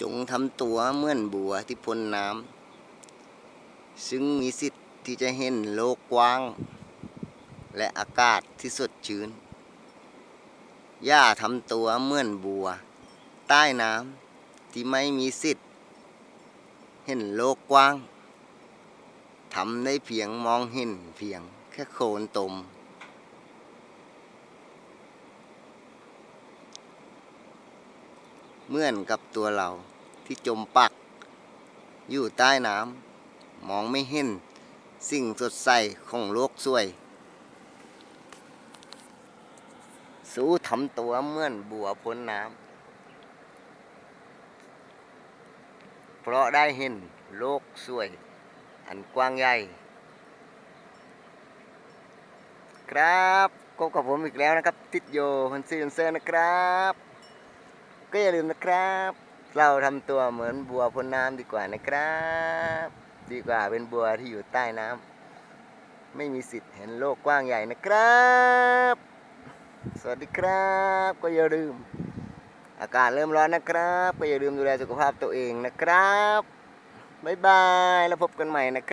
จงทำตัวเหมือนบัวที่พ้นน้ำซึ่งมีสิทธิ์ที่จะเห็นโลกกว้าง และอากาศที่สดชื่น อย่าทำตัวเหมือนบัว ใต้น้ำที่ไม่มีสิทธิ์ เห็นโลกกว้างทำได้เพียงมองเห็นเพียงแค่โคนตม เหมือนกับตัวเราที่จมปัก อยู่ใต้น้ำมองไม่เห็น สิ่งสดใสของโลกสวย สู้ทำตัวเหมือนบัวพ้นน้ำเพราะได้เห็นโลกสวย อันกว้างใหญ่ ครับพบกับผมอีกแล้วนะครับ ติดโยฮันซีฮันเซอร์นะครับ ก็อย่าลืมนะครับ เราทำตัวเหมือนบัวพ้นน้ำดีกว่านะครับ ดีกว่าเป็นบัวที่อยู่ใต้น้ำไม่มีสิทธิ์เห็นโลกกว้างใหญ่นะครับ สวัสดีครับ ก็อย่าลืม อากาศเริ่มร้อนนะครับ ก็อย่าลืมดูแลสุขภาพตัวเองนะครับบ๊ายบายแล้วพบกันใหม่นะครับ